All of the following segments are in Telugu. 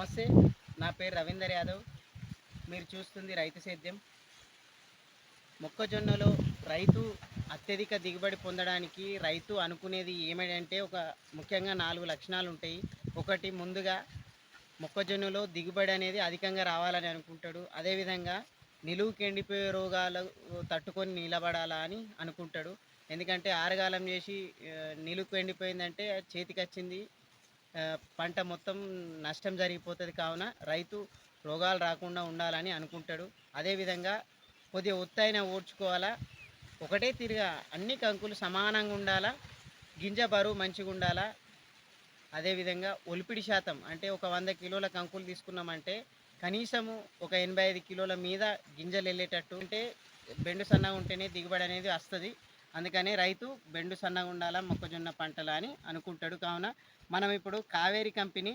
నమస్తే నా పేరు రవీందర్ యాదవ్. మీరు చూస్తుంది రైతు సేద్యం. మొక్కజొన్నలో రైతు అత్యధిక దిగుబడి పొందడానికి రైతు అనుకునేది ఏమిటంటే ఒక ముఖ్యంగా నాలుగు లక్షణాలు ఉంటాయి. ఒకటి ముందుగా మొక్కజొన్నలో దిగుబడి అనేది అధికంగా రావాలని అనుకుంటాడు. అదేవిధంగా నిలువుకి ఎండిపోయే రోగాలు తట్టుకొని నిలబడాలా అని అనుకుంటాడు. ఎందుకంటే ఆరగాలం చేసి నిలువుకు ఎండిపోయిందంటే చేతికి వచ్చింది. పంట మొత్తం నష్టం జరిగిపోతుంది కావున రైతు రోగాలు రాకుండా ఉండాలని అనుకుంటాడు. అదేవిధంగా కొద్దిగా ఒత్తైన ఓడ్చుకోవాలా? ఒకటే తిరిగా అన్ని కంకులు సమానంగా ఉండాలా? గింజ బరువు మంచిగా ఉండాలా? అదేవిధంగా ఒలిపిడి శాతం అంటే ఒక వంద కిలోల కంకులు తీసుకున్నామంటే కనీసము ఒక ఎనభై ఐదు కిలోల మీద గింజలు వెళ్ళేటట్టు అంటే బెండు సన్నగా ఉంటేనే దిగుబడి అనేది వస్తుంది. అందుకనే రైతు బెండు సన్నగా ఉండాలా మొక్కజొన్న పంటలు అని అనుకుంటాడు. కావున మనం ఇప్పుడు కావేరి కంపెనీ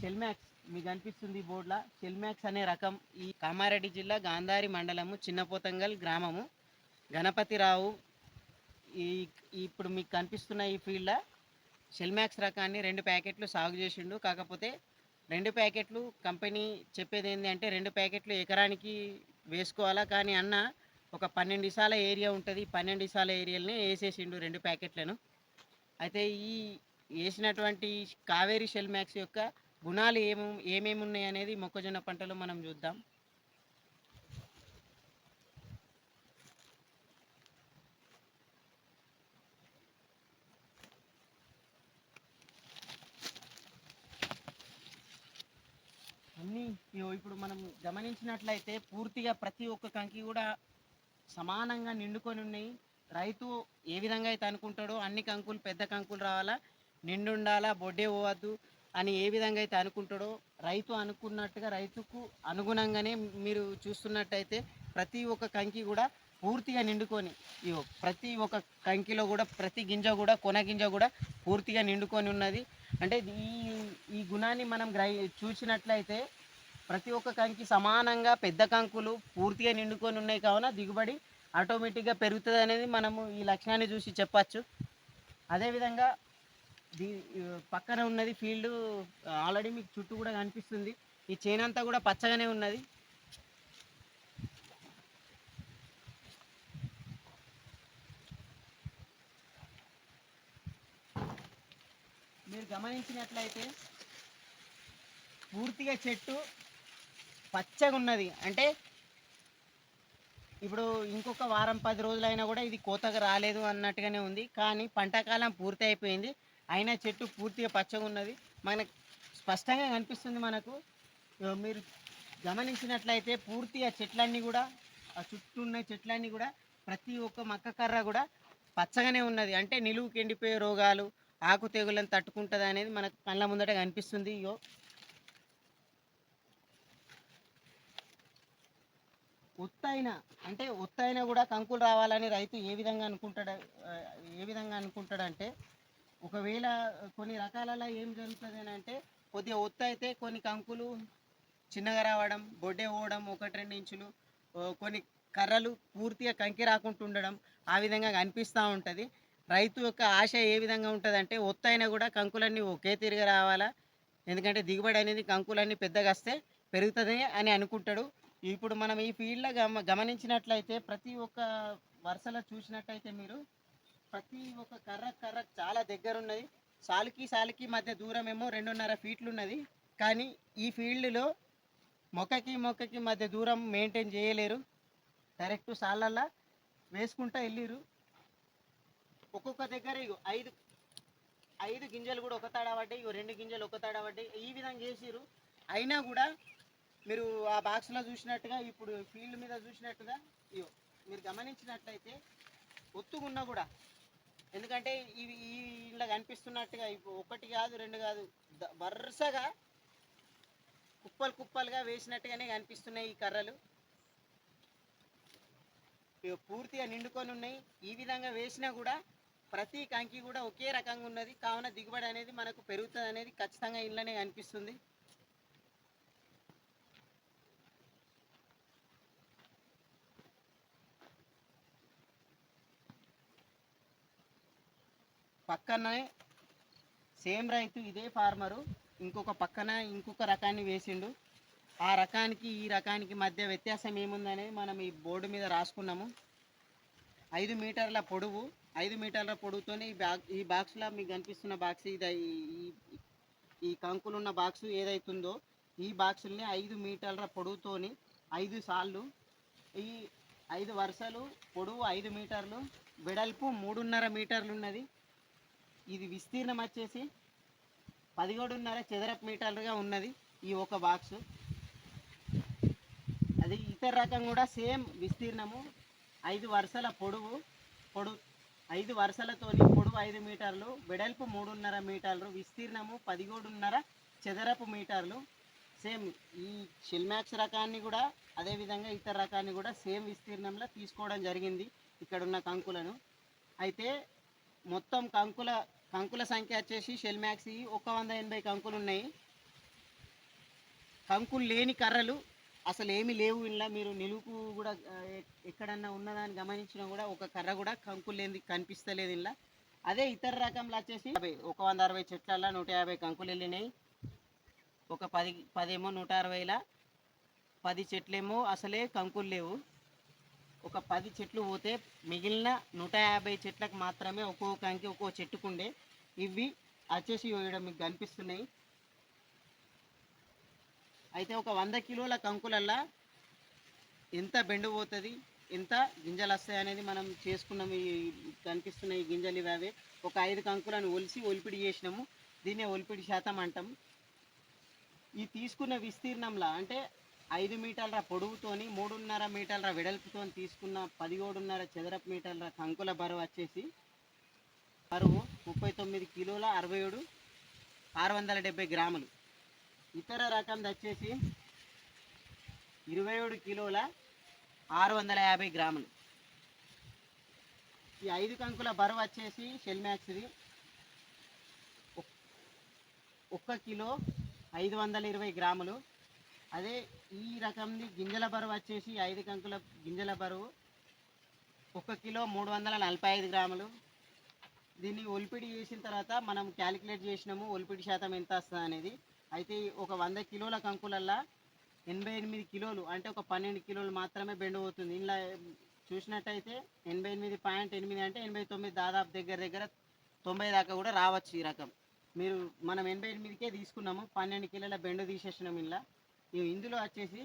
షెల్మాక్స్ మీకు అనిపిస్తుంది బోర్డులా? షెల్మాక్స్ అనే రకం ఈ కామారెడ్డి జిల్లా గాంధారి మండలము చిన్నపోతంగల్ గ్రామము. గణపతిరావు ఈ ఇప్పుడు మీకు కనిపిస్తున్న ఈ ఫీల్డ్లో షెల్మాక్స్ రకాన్ని రెండు ప్యాకెట్లు సాగు చేసిండు. కాకపోతే రెండు ప్యాకెట్లు కంపెనీ చెప్పేది ఏంటి అంటే రెండు ప్యాకెట్లు ఎకరానికి వేసుకోవాలా? కానీ అన్న ఒక పన్నెండు ఇసాల ఏరియా ఉంటుంది. పన్నెండు ఇసాల ఏరియాలని వేసేసిండు రెండు ప్యాకెట్లను. అయితే ఈ వేసినటువంటి కావేరి షెల్ మ్యాక్స్ యొక్క గుణాలు ఏమేమి ఏమేమి ఉన్నాయి అనేది మొక్కజొన్న పంటలో మనం చూద్దాం. అన్నీ ఇగో ఇప్పుడు మనం గమనించినట్లయితే పూర్తిగా ప్రతి ఒక్క కంకి కూడా సమానంగా నిండుకొని ఉన్నాయి రైతు ఏ విధంగా అయితే అనుకుంటాడో అన్ని కంకులు పెద్ద కంకులు రావాలా? నిండు ఉండాలా బొడ్డే పోవద్దు అని ఏ విధంగా అయితే అనుకుంటాడో రైతు అనుకున్నట్టుగా రైతుకు అనుగుణంగానే మీరు చూస్తున్నట్టయితే ప్రతి ఒక్క కంకి కూడా పూర్తిగా నిండుకొని ఇగో ప్రతి ఒక్క కంకిలో కూడా ప్రతి గింజ కూడా కొన గింజ కూడా పూర్తిగా నిండుకొని ఉన్నది. అంటే ఈ ఈ గుణాన్ని మనం గ్రహి చూసినట్లయితే ప్రతి ఒక్క కంకి సమానంగా పెద్ద కంకులు పూర్తిగా నిండుకొని ఉన్నాయి కావున దిగుబడి ఆటోమేటిక్గా పెరుగుతుంది అనేది మనము ఈ లక్షణాన్ని చూసి చెప్పచ్చు. అదేవిధంగా దీ పక్కన ఉన్నది ఫీల్డ్ ఆల్రెడీ మీకు చుట్టూ కూడా కనిపిస్తుంది. ఈ చేనంతా కూడా పచ్చగానే ఉన్నది. మీరు గమనించినట్లయితే పూర్తిగా చెట్టు పచ్చగా ఉన్నది అంటే ఇప్పుడు ఇంకొక వారం పది రోజులైనా కూడా ఇది కోతగా రాలేదు అన్నట్టుగానే ఉంది. కానీ పంటకాలం పూర్తి అయిపోయింది. అయినా చెట్టు పూర్తిగా పచ్చగా ఉన్నది మనకు స్పష్టంగా కనిపిస్తుంది మనకు. మీరు గమనించినట్లయితే పూర్తిగా చెట్లన్నీ కూడా ఆ చుట్టూ ఉన్న చెట్లన్నీ కూడా ప్రతి ఒక్క మక్క కర్ర కూడా పచ్చగానే ఉన్నది. అంటే నిలువుకి ఎండిపోయే రోగాలు ఆకు తెగులను తట్టుకుంటుంది అనేది మనకు కళ్ళ ముందట కనిపిస్తుంది. ఒత్తైన అంటే ఒత్తైన కూడా కంకులు రావాలని రైతు ఏ విధంగా అనుకుంటాడు ఏ విధంగా అనుకుంటాడంటే ఒకవేళ కొన్ని రకాలలో ఏం జరుగుతుంది అని అంటే కొద్దిగా ఒత్తు అయితే కొన్ని కంకులు చిన్నగా రావడం బొడ్డే పోవడం ఒకటి రెండు ఇంచులు కొన్ని కర్రలు పూర్తిగా కంకి రాకుండా ఉండడం ఆ విధంగా కనిపిస్తూ ఉంటుంది. రైతు యొక్క ఆశ ఏ విధంగా ఉంటుంది అంటే ఒత్తైనా కూడా కంకులన్నీ ఒకే తిరిగి రావాలా? ఎందుకంటే దిగుబడి అనేది కంకులన్నీ పెద్దగా వస్తే పెరుగుతుంది అని అనుకుంటాడు. ఇప్పుడు మనం ఈ ఫీల్డ్లో గమ గమనించినట్లయితే ప్రతి ఒక్క వరుసలో చూసినట్టయితే మీరు ప్రతి ఒక్క కర్ర కర్ర చాలా దగ్గర ఉన్నది సాలుకి సాలుకి మధ్య దూరం ఏమో రెండున్నర ఫీట్లు ఉన్నది కానీ ఈ ఫీల్డ్లో మొక్కకి మొక్కకి మధ్య దూరం మెయింటైన్ చేయలేరు. డైరెక్ట్ సాలల్లో వేసుకుంటా వెళ్ళిరు ఒక్కొక్క దగ్గర ఇగో ఐదు ఐదు గింజలు కూడా ఒక తాడ పడ్డాయి ఇగో రెండు గింజలు ఒక తాడ పడ్డాయి. ఈ విధంగా చేసిరు అయినా కూడా మీరు ఆ బాక్స్లో చూసినట్టుగా ఇప్పుడు ఫీల్డ్ మీద చూసినట్టుగా ఇగో మీరు గమనించినట్లయితే ఒత్తుగున్నా కూడా ఎందుకంటే ఇవి ఈ ఇలా కనిపిస్తున్నట్టుగా ఇప్పుడు ఒకటి కాదు రెండు కాదు వరుసగా కుప్పలు కుప్పలుగా వేసినట్టుగానే కనిపిస్తున్నాయి ఈ కర్రలు. పూర్తిగా నిండుకొని ఉన్నాయి. ఈ విధంగా వేసినా కూడా ప్రతి కంకి కూడా ఒకే రకంగా ఉన్నది. కావున దిగుబడి అనేది మనకు పెరుగుతుంది అనేది ఖచ్చితంగా ఇళ్ళనే కనిపిస్తుంది. పక్కనే సేమ్ రైతు ఇదే ఫార్మరు. ఇంకొక పక్కన ఇంకొక రకాన్ని వేసిండు. ఆ రకానికి ఈ రకానికి మధ్య వ్యత్యాసం ఏముందనేది మనం ఈ బోర్డు మీద రాసుకున్నాము. ఐదు మీటర్ల పొడవు ఐదు మీటర్ల పొడవుతోనే ఈ బాక్ ఈ బాక్స్లో మీకు కనిపిస్తున్న బాక్స్ ఇది ఈ- ఈ కంకులు ఉన్న బాక్స్ ఏదైతుందో ఈ బాక్సుల్ని ఐదు మీటర్ల పొడవుతోని ఐదు సార్లు ఈ ఐదు వరుసలు పొడవు ఐదు మీటర్లు వెడల్పు మూడున్నర మీటర్లు ఉన్నది ఇది విస్తీర్ణం వచ్చేసి పదిహేడున్నర చదరపు మీటర్లుగా ఉన్నది ఈ ఒక బాక్సు అది ఇతర రకం కూడా సేమ్ విస్తీర్ణము. ఐదు వరుసల పొడవు పొడవు ఐదు వరుసలతోని పొడవు ఐదు మీటర్లు వెడల్పు మూడున్నర మీటర్లు విస్తీర్ణము పదిహేడున్నర చదరపు మీటర్లు. సేమ్ ఈ షిల్మాక్స్ రకాన్ని కూడా అదేవిధంగా ఇతర రకాన్ని కూడా సేమ్ విస్తీర్ణంలో తీసుకోవడం జరిగింది ఇక్కడ ఉన్న కంకులను. అయితే మొత్తం కంకుల కంకుల సంఖ్య వచ్చేసి షెల్మాక్స్ ఒక వంద ఎనభై కంకులు ఉన్నాయి. కంకులు లేని కర్రలు అసలు ఏమి లేవు ఇలా మీరు నిలువుకు కూడా ఎక్కడన్నా ఉన్నదాన్ని గమనించినా కూడా ఒక కర్ర కూడా కంకులు లేని కనిపిస్తలేదు ఇలా అదే ఇతర రకంలో వచ్చేసి యాభై ఒక వంద అరవై చెట్లల్లో నూట యాభై కంకులు వెళ్ళినాయి. ఒక పది పదేమో నూట అరవైలా పది చెట్లేమో అసలే కంకులు లేవు. ఒక పది చెట్లు పోతే మిగిలిన నూట యాభై చెట్లకు మాత్రమే ఒక్కొక్కకి కంకి ఒక్కో చెట్టుకుండే. ఇవి వచ్చేసి వేయడం మీకు కనిపిస్తున్నాయి. అయితే ఒక వంద కిలోల కంకులల్లా ఎంత బెండు పోతుంది ఎంత గింజలు వస్తాయి అనేది మనం చేసుకున్నాం. ఈ కనిపిస్తున్న ఈ గింజలు ఇవే. ఒక ఐదు కంకులను ఒలిసి ఒలిపిడి చేసినాము. దీన్నే ఒలిపిడి శాతం అంటాం. ఈ తీసుకున్న విస్తీర్ణంలో అంటే ఐదు మీటర్ల పొడవుతోని మూడున్నర మీటర్ల వెడల్పుతో తీసుకున్న పదిహేడున్నర చదరపు మీటర్ల కంకుల బరువు వచ్చేసి బరువు ముప్పై తొమ్మిది కిలోల అరవై ఏడు ఆరు వందల డెబ్బై గ్రాములు. ఇతర రకం వచ్చేసి ఇరవై ఏడు కిలోల ఆరు వందల యాభై గ్రాములు. ఈ ఐదు కంకుల బరువు వచ్చేసి షెల్మ్యాక్స్ది ఒక్క కిలో ఐదు వందల ఇరవై గ్రాములు. అదే ఈ రకంది గింజల బరువు వచ్చేసి ఐదు కంకుల గింజల బరువు. ఒక కిలో మూడు వందల నలభై ఐదు గ్రాములు. దీన్ని ఒలిపిడి చేసిన తర్వాత మనం క్యాలిక్యులేట్ చేసినాము ఒలిపిడి శాతం ఎంత వస్తుంది అనేది. అయితే ఒక వంద కిలోల కంకులల్లా ఎనభై ఎనిమిది కిలోలు అంటే ఒక పన్నెండు కిలోలు మాత్రమే బెండ్ అవుతుంది ఇలా చూసినట్టయితే ఎనభై ఎనిమిది పాయింట్ ఎనిమిది అంటే ఎనభై తొమ్మిది దాదాపు దగ్గర దగ్గర తొంభై దాకా కూడా రావచ్చు ఈ రకం. మీరు మనం ఎనభై ఎనిమిదికే తీసుకున్నాము పన్నెండు కిలోల బెండు తీసేసినాము ఇలా ఇందులో వచ్చేసి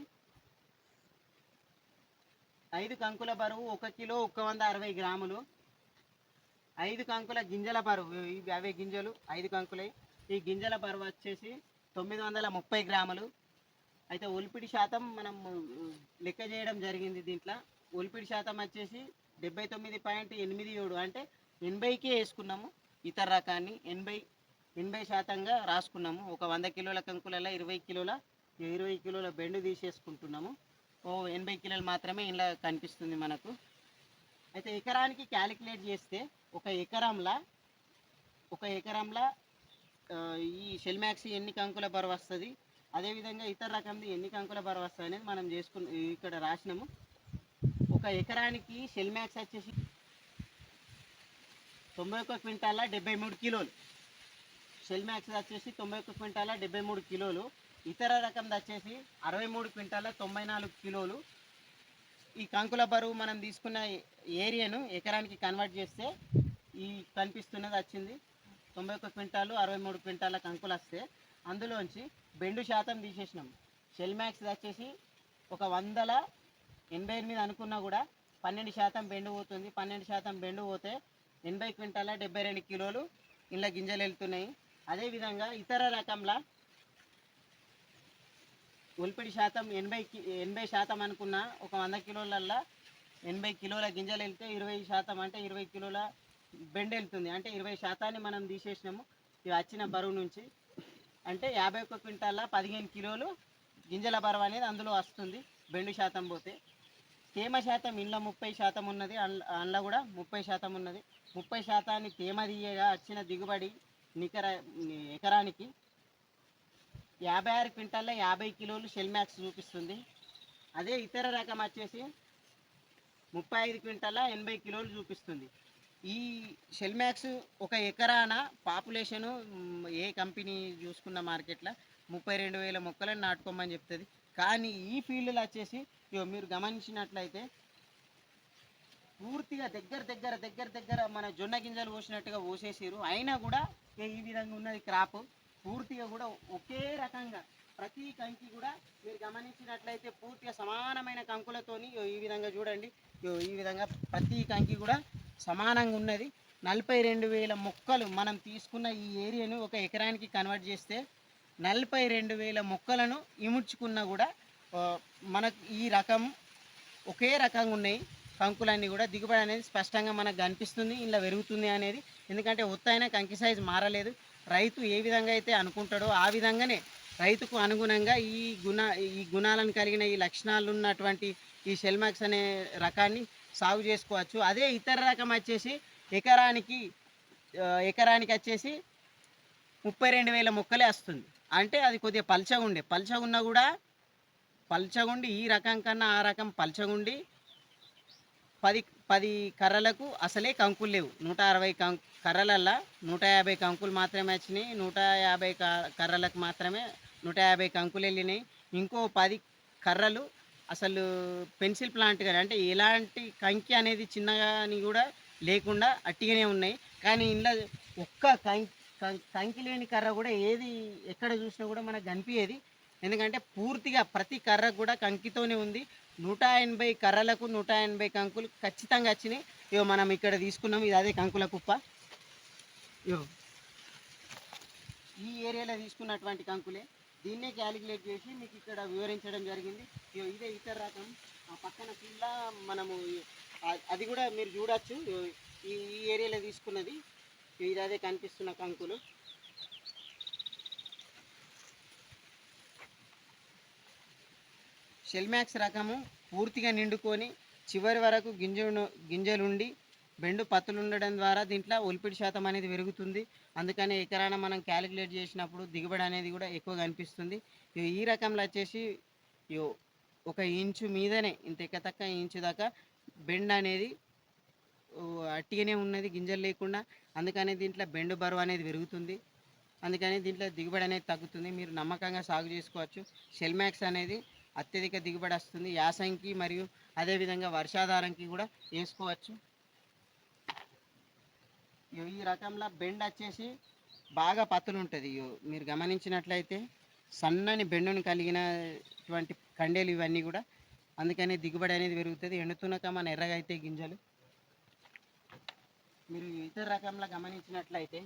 ఐదు కంకుల బరువు ఒక కిలో ఒక వంద అరవై గ్రాములు. ఐదు కంకుల గింజల బరువు ఇవి అవే గింజలు ఐదు కంకులై. ఈ గింజల బరువు వచ్చేసి తొమ్మిది వందల ముప్పై గ్రాములు. అయితే ఒలిపిడి శాతం మనం లెక్క చేయడం జరిగింది దీంట్లో. ఒలిపిడి శాతం వచ్చేసి డెబ్బై తొమ్మిది పాయింట్ ఎనిమిది ఏడు అంటే ఎనభైకే వేసుకున్నాము. ఇతర రకాన్ని ఎనభై ఎనభై శాతంగా రాసుకున్నాము. ఒక వంద కిలోల కంకులలో ఇరవై కిలోల ఇరవై కిలోల బెండు తీసేసుకుంటున్నాము. ఓ ఎనభై కిలోలు మాత్రమే ఇలా కనిపిస్తుంది మనకు. అయితే ఎకరానికి క్యాలిక్యులేట్ చేస్తే ఒక ఎకరంలా ఒక ఎకరంలా ఈ షెల్ మ్యాక్స్ ఎన్ని కంకుల బరువు వస్తుంది? అదేవిధంగా ఇతర రకంది ఎన్ని కంకుల బరువు వస్తుంది అనేది మనం చేసుకు ఇక్కడ రాసినాము. ఒక ఎకరానికి షెల్మాక్స్ వచ్చేసి తొంభై ఒక్క క్వింటాల డెబ్బై మూడు కిలోలు. షెల్ మ్యాక్స్ వచ్చేసి తొంభై ఒక్క క్వింటాల డెబ్బై మూడు కిలోలు. ఇతర రకం వచ్చేసి అరవై మూడు క్వింటాల తొంభై నాలుగు కిలోలు. ఈ కంకుల బరువు మనం తీసుకున్న ఏరియాను ఎకరానికి కన్వర్ట్ చేస్తే ఈ కనిపిస్తున్నది వచ్చింది. తొంభై ఒక్క క్వింటాలు అరవై మూడు క్వింటాల కంకులు వస్తే అందులోంచి బెండు శాతం తీసేసినాం. షెల్మాక్స్ వచ్చేసి ఒక వందల ఎనభై ఎనిమిది అనుకున్నా కూడా పన్నెండు శాతం బెండు పోతుంది. పన్నెండు శాతం బెండు పోతే ఎనభై క్వింటాల డెబ్బై రెండు కిలోలు ఇలా గింజలు వెళ్తున్నాయి. అదేవిధంగా ఇతర రకంలో ఒలిపిడి శాతం ఎనభై కి- ఎనభై శాతం అనుకున్న ఒక వంద కిలోలల్లా ఎనభై కిలోల గింజలు వెళ్తే ఇరవై శాతం అంటే ఇరవై కిలోల బెండ్ వెళ్తుంది. అంటే ఇరవై శాతాన్ని మనం తీసేసినాము. ఇవి వచ్చిన బరువు నుంచి. అంటే యాభై ఒక్క క్వింటాల పదిహేను కిలోలు గింజల బరువు అనేది అందులో వస్తుంది బెండు శాతం పోతే. తేమ శాతం ఇంట్లో ముప్పై శాతం ఉన్నది అందులో కూడా ముప్పై శాతం ఉన్నది. ముప్పై శాతాన్ని తేమ తీయగా వచ్చిన దిగుబడి నికర ఎకరానికి యాభై ఆరు క్వింటాల్లో యాభై కిలోలు షెల్ మ్యాక్స్ చూపిస్తుంది. అదే ఇతర రకం వచ్చేసి ముప్పై ఐదు క్వింటాల ఎనభై కిలోలు చూపిస్తుంది. ఈ షెల్ మ్యాక్స్ ఒక ఎకరాన పాపులేషను ఏ కంపెనీ చూసుకున్న మార్కెట్లో ముప్పై రెండు వేల మొక్కలను నాటుకోమని చెప్తుంది. కానీ ఈ ఫీల్డ్లో వచ్చేసి మీరు గమనించినట్లయితే పూర్తిగా దగ్గర దగ్గర దగ్గర దగ్గర మన జొన్న గింజలు పోసినట్టుగా పోసేసారు అయినా కూడా ఈ విధంగా ఉన్నది క్రాప్. పూర్తిగా కూడా ఒకే రకంగా ప్రతి కంకి కూడా మీరు గమనించినట్లయితే పూర్తిగా సమానమైన కంకులతోని ఈ విధంగా చూడండి. ఈ విధంగా ప్రతి కంకి కూడా సమానంగా ఉన్నది. నలభై రెండు వేల మొక్కలు మనం తీసుకున్న ఈ ఏరియాను ఒక ఎకరానికి కన్వర్ట్ చేస్తే నలభై రెండు వేల మొక్కలను ఇముడ్చుకున్నా కూడా మనకు ఈ రకం ఒకే రకంగా ఉన్నాయి. కంకులన్నీ కూడా దిగుబడి అనేది స్పష్టంగా మనకు కనిపిస్తుంది ఇలా పెరుగుతుంది అనేది. ఎందుకంటే ఒత్తైన కంకి సైజ్ మారలేదు. రైతు ఏ విధంగా అయితే అనుకుంటాడో ఆ విధంగానే రైతుకు అనుగుణంగా ఈ గుణ ఈ గుణాలను కలిగిన ఈ లక్షణాలు ఉన్నటువంటి ఈ షెల్మాక్స్ అనే రకాన్ని సాగు చేసుకోవచ్చు. అదే ఇతర రకం వచ్చేసి ఎకరానికి ఎకరానికి వచ్చేసి ముప్పై రెండు వేల మొక్కలే వస్తుంది. అంటే అది కొద్దిగా పల్చగుండే. పల్చగా ఉన్నా కూడా పల్చగుండి ఈ రకం కన్నా ఆ రకం పల్చగుండి పది పది కర్రలకు అసలే కంకులు లేవు. నూట అరవై కం కర్రలల్లా నూట యాభై కంకులు మాత్రమే వచ్చినాయి. నూట యాభై కర్రలకు మాత్రమే నూట యాభై కంకులు వెళ్ళినాయి. ఇంకో పది కర్రలు అసలు పెన్సిల్ ప్లాంట్ కానీ అంటే ఎలాంటి కంకి అనేది చిన్నగాని కూడా లేకుండా అట్టిగానే ఉన్నాయి. కానీ ఇంట్లో ఒక్క కంకి కం- కంకి లేని కర్ర కూడా ఏది ఎక్కడ చూసినా కూడా మనకు కనిపించేది ఎందుకంటే పూర్తిగా ప్రతి కర్ర కూడా కంకితోనే ఉంది. నూట ఎనభై కర్రలకు నూట ఎనభై కంకులు ఖచ్చితంగా వచ్చినాయి. ఇగో మనం ఇక్కడ తీసుకున్నాం. ఇది అదే కంకుల కుప్ప. ఇవో ఈ ఏరియాలో తీసుకున్నటువంటి కంకులే. దీన్నే క్యాలిక్యులేట్ చేసి మీకు ఇక్కడ వివరించడం జరిగింది. ఇగో ఇదే ఇతర రకం. ఆ పక్కన పిల్ల మనము అది కూడా మీరు చూడొచ్చు. ఈ ఏరియాలో తీసుకున్నది. ఇది అదే కనిపిస్తున్న కంకులు. షెల్మాక్స్ రకము పూర్తిగా నిండుకొని చివరి వరకు గింజలు గింజలుండి బెండు పత్తులు ఉండడం ద్వారా దీంట్లో ఒలిపిడి శాతం అనేది పెరుగుతుంది. అందుకని ఎకరాన మనం క్యాలిక్యులేట్ చేసినప్పుడు దిగుబడి అనేది కూడా ఎక్కువ కనిపిస్తుంది ఇగో ఈ రకంలో వచ్చేసి ఇగో ఒక ఇంచు మీదనే ఇంత ఎక్కతక్క ఇంచు దాకా బెండ్ అనేది అట్టిగానే ఉన్నది గింజలు లేకుండా. అందుకని దీంట్లో బెండు బరువు అనేది పెరుగుతుంది. అందుకని దీంట్లో దిగుబడి అనేది తగ్గుతుంది. మీరు నమ్మకంగా సాగు చేసుకోవచ్చు. షెల్మాక్స్ అనేది అత్యధిక దిగుబడి వస్తుంది. యాసంకి మరియు అదేవిధంగా వర్షాధారంకి కూడా వేసుకోవచ్చు. ఇగో ఈ రకంలో బెండ్ వచ్చేసి బాగా పత్తులు ఉంటుంది ఇగో మీరు గమనించినట్లయితే సన్నని బెండును కలిగినటువంటి కండేలు ఇవన్నీ కూడా అందుకని దిగుబడి అనేది పెరుగుతుంది. ఎండుతునక మన ఎర్రగా అయితే గింజలు. మీరు ఇతర రకంలో గమనించినట్లయితే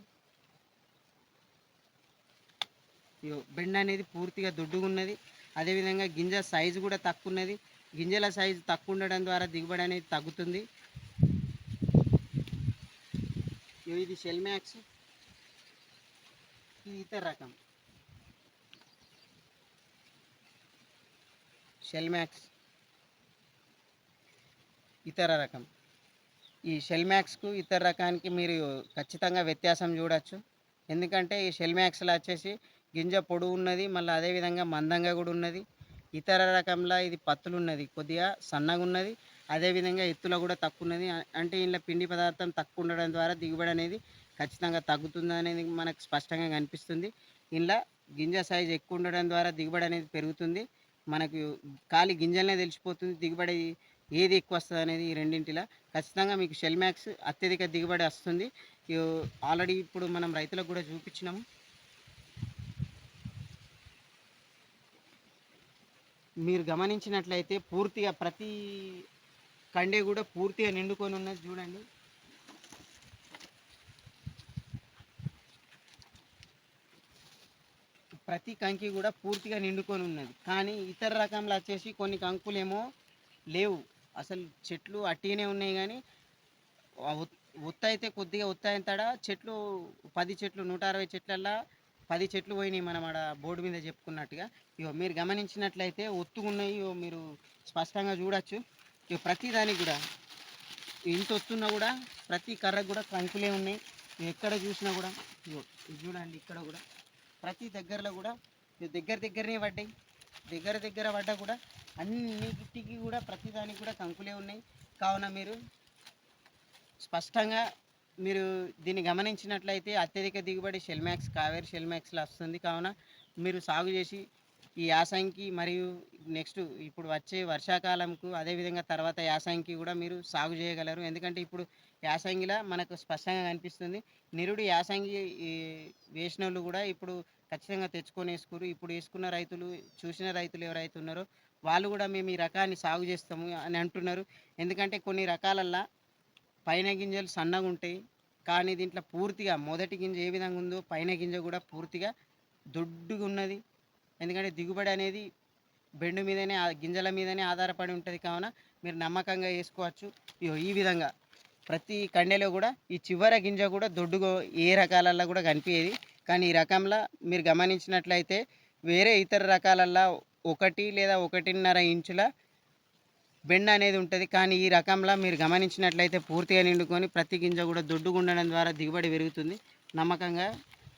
ఇగో బెండ్ అనేది పూర్తిగా దొడ్డుగా ఉన్నది అదేవిధంగా గింజ సైజు కూడా తక్కువ ఉన్నది గింజల సైజు తక్కువ ఉండడం ద్వారా దిగుబడి అనేది తగ్గుతుంది. ఇది షెల్ మ్యాక్స్ ఇది ఇతర రకం. షెల్ మ్యాక్స్ ఇతర రకం. ఈ షెల్ మ్యాక్స్కు ఇతర రకానికి మీరు ఖచ్చితంగా వ్యత్యాసం చూడొచ్చు. ఎందుకంటే ఈ షెల్ మ్యాక్స్లో వచ్చేసి గింజ పొడువు ఉన్నది మళ్ళీ అదేవిధంగా మందంగా కూడా ఉన్నది. ఇతర రకంలో ఇది పత్తులు ఉన్నది కొద్దిగా సన్నగా ఉన్నది. అదేవిధంగా ఎత్తులో కూడా తక్కువ ఉన్నది. అంటే ఇంట్లో పిండి పదార్థం తక్కువ ఉండడం ద్వారా దిగుబడి అనేది ఖచ్చితంగా తగ్గుతుంది అనేది మనకు స్పష్టంగా కనిపిస్తుంది. ఇంట్లో గింజ సైజ్ ఎక్కువ ఉండడం ద్వారా దిగుబడి అనేది పెరుగుతుంది. మనకు ఖాళీ గింజలనే తెలిసిపోతుంది. దిగుబడి ఏది ఎక్కువ వస్తుంది అనేది ఈ రెండింటిలో. ఖచ్చితంగా మీకు షెల్ మ్యాక్స్ అత్యధిక దిగుబడి వస్తుంది. ఆల్రెడీ ఇప్పుడు మనం రైతులకు కూడా చూపించినాము. మీరు గమనించినట్లయితే పూర్తిగా ప్రతి కండే కూడా పూర్తిగా నిండుకొని ఉన్నది చూడండి. ప్రతి కంకి కూడా పూర్తిగా నిండుకొని ఉన్నది. కానీ ఇతర రకంలో వచ్చేసి కొన్ని కంకులేమో లేవు. అసలు చెట్లు అట్టిగానే ఉన్నాయి కానీ ఆ ఒత్త అయితే కొద్దిగా ఒత్త అవుతాడా చెట్లు పది చెట్లు నూట అరవై చెట్లల్లో పది చెట్లు పోయినాయి మనం ఆడ బోర్డు మీద చెప్పుకున్నట్టుగా. ఇగో మీరు గమనించినట్లయితే ఒత్తుకున్నాయి ఇగో మీరు స్పష్టంగా చూడొచ్చు. ఇగో ప్రతి దానికి కూడా ఇంత వస్తున్నా కూడా ప్రతి కర్రకు కూడా కంకులే ఉన్నాయి. ఎక్కడ చూసినా కూడా ఇగో ఇది చూడండి ఇక్కడ కూడా ప్రతి దగ్గరలో కూడా దగ్గర దగ్గరనే పడ్డాయి. దగ్గర దగ్గర పడ్డా కూడా అన్నిటికీ కూడా ప్రతిదానికి కూడా కంకులే ఉన్నాయి. కావున మీరు స్పష్టంగా మీరు దీన్ని గమనించినట్లయితే అత్యధిక దిగుబడి షెల్మాక్స్ కావేరి షెల్మాక్స్లో వస్తుంది. కావున మీరు సాగు చేసి ఈ యాసంగి మరియు నెక్స్ట్ ఇప్పుడు వచ్చే వర్షాకాలంకు అదేవిధంగా తర్వాత యాసంగి కూడా మీరు సాగు చేయగలరు. ఎందుకంటే ఇప్పుడు యాసంగిలా మనకు స్పష్టంగా కనిపిస్తుంది. నిరుడు యాసంగి వేసిన వాళ్ళు కూడా ఇప్పుడు ఖచ్చితంగా తెచ్చుకొని వేసుకోరు. ఇప్పుడు వేసుకున్న రైతులు చూసిన రైతులు ఎవరైతే ఉన్నారో వాళ్ళు కూడా మేము ఈ రకాన్ని సాగు చేస్తాము అని అంటున్నారు. ఎందుకంటే కొన్ని రకాలల్లో పైన గింజలు సన్నగా ఉంటాయి. కానీ దీంట్లో పూర్తిగా మొదటి గింజ ఏ విధంగా ఉందో పైన గింజ కూడా పూర్తిగా దొడ్డుగా ఉన్నది. ఎందుకంటే దిగుబడి అనేది బెండు మీదనే గింజల మీదనే ఆధారపడి ఉంటుంది కావున మీరు నమ్మకంగా వేసుకోవచ్చు. ఇగో ఈ విధంగా ప్రతి కండెలో కూడా ఈ చివర గింజ కూడా దొడ్డుగా ఏ రకాలల్లో కూడా కనిపించేది కానీ ఈ రకంలో మీరు గమనించినట్లయితే వేరే ఇతర రకాలల్లో ఒకటి లేదా ఒకటిన్నర ఇంచుల బెండ్ అనేది ఉంటుంది. కానీ ఈ రకంలో మీరు గమనించినట్లయితే పూర్తిగా నిండుకొని ప్రతి గింజ కూడా దొడ్డుగా ఉండడం ద్వారా దిగుబడి పెరుగుతుంది. నమ్మకంగా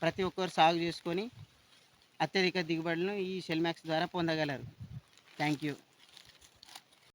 ప్రతి ఒక్కరు సాగు చేసుకొని అత్యధిక దిగుబడులను ఈ షెల్మాక్స్ ద్వారా పొందగలరు. Thank you